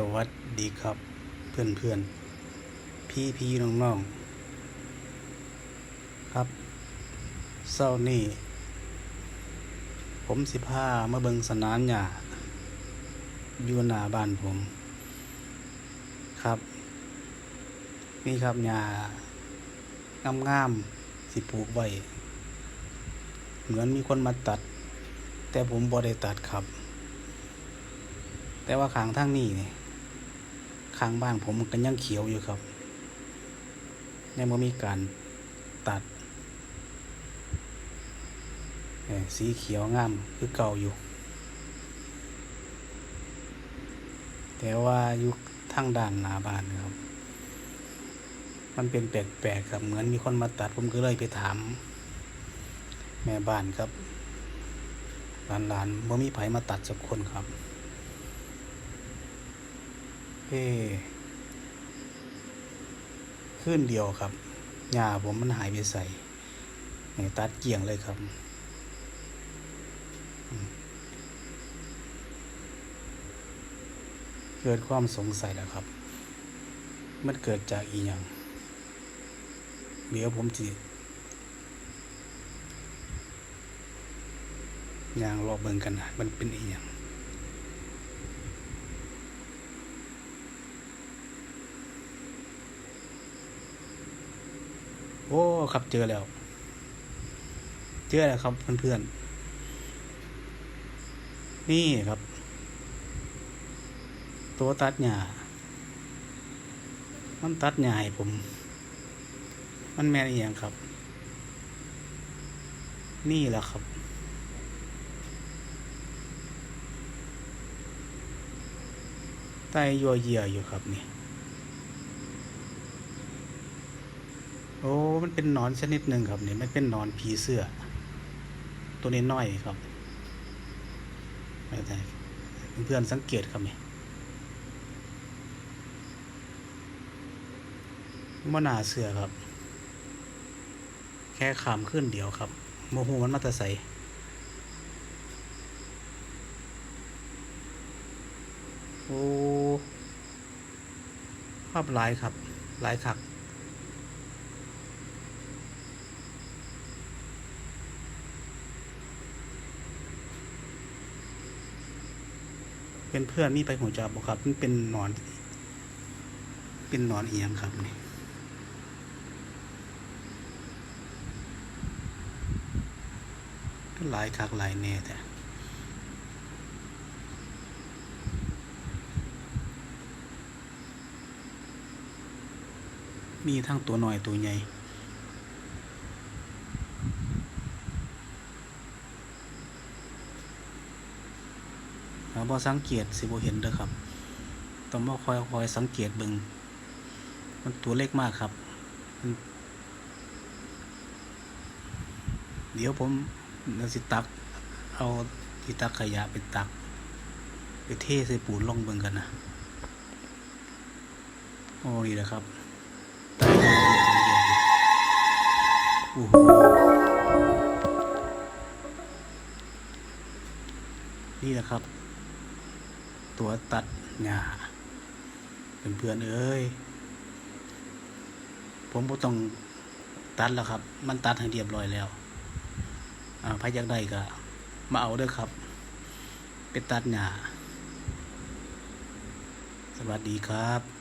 สวัสดีครับเพื่อนเพื่อนพี่พี่น้องน้องครับเศร้านี่ ผมสิพามาเบิงสนามหญ้าอยู่หน้าบ้านผม ครับ นี่ครับหญ้างามๆสิปลูกไว้ เหมือนมีคนมาตัด แต่ผมบ่ได้ตัดครับแต่ว่าขางทางนี้นี่ย ข้างบ้านผมมันก็ยังเขียวอยู่ครับยังไม่มีการตัดเอ้ยสีเขียวงามคือเก่าอยู่ แต่ว่าอยู่ทางด้านหน้าบ้านครับ มันเป็นแปลกๆครับเหมือนมีคนมาตัดผมก็เลยไปถาม แม่บ้านครับหลานๆบ่มีไผมาตัดสักคนครับ เอขึ้นเดียวครับหญ้าผมมันหายไปใส่เนี่ยตัดเกี่ยงเลยครับเกิดความสงสัยแล้วครับ มันเกิดจากอีหยัง เดี๋ยวผมจียางรอบเบิ่งกันนะมันเป็นอีหยัง โอ้ครับเจอแล้ว เจอแล้วครับเพื่อนๆ นี่ครับ ตัวตัดหญ้ามันตัดหญ้าให้ผม มันแม่นอีหยังครับ นี่แหละครับไตยัวเยียอยู่ครับนี่ อ้มันเป็นหนอนชนิดหนึ่งครับเนี่ยมันเป็นหนอนผีเสื้อ ตัวนี้น้อยครับไม่ได้เพื่อนสังเกตครับเนี่ยมันหนาเสือครับ แค่ขามขึ้นเดียวครับโมโหมันมาแต่ใสโอ้ภาพหลายครับหลายคัก เป็นเพื่อนมีไปหัวจับบ่ครับ มันเป็นหนอน เป็นหนอนเอียงครับนี่หลายคักหลายแน่แต่มีทั้งตัวหน่อยตัวใหญ่ ถ้า บ่สังเกตสิบ่เห็นเด้อครับต้องมาคอยคอยสังเกตเบิ่งมันตัวเล็กมากครับ เดี๋ยวผมเดี๋ยวสิตัก เอาที่ตักขยะไปตัก ไปเทใส่ปูนลงเบิ่งกันนะโอ้นี่แหละครับตายแล้วโอ้โหนี่แหละครับ ตัวตัดหญ้าเพื่อนๆเอ้ย ผมก็ต้องตัดแล้วครับ มันตัดให้เรียบร้อยแล้วอ่าพายอยากได้ก็มาเอาเด้อครับ เป็นตัดหญ้าสวัสดีครับ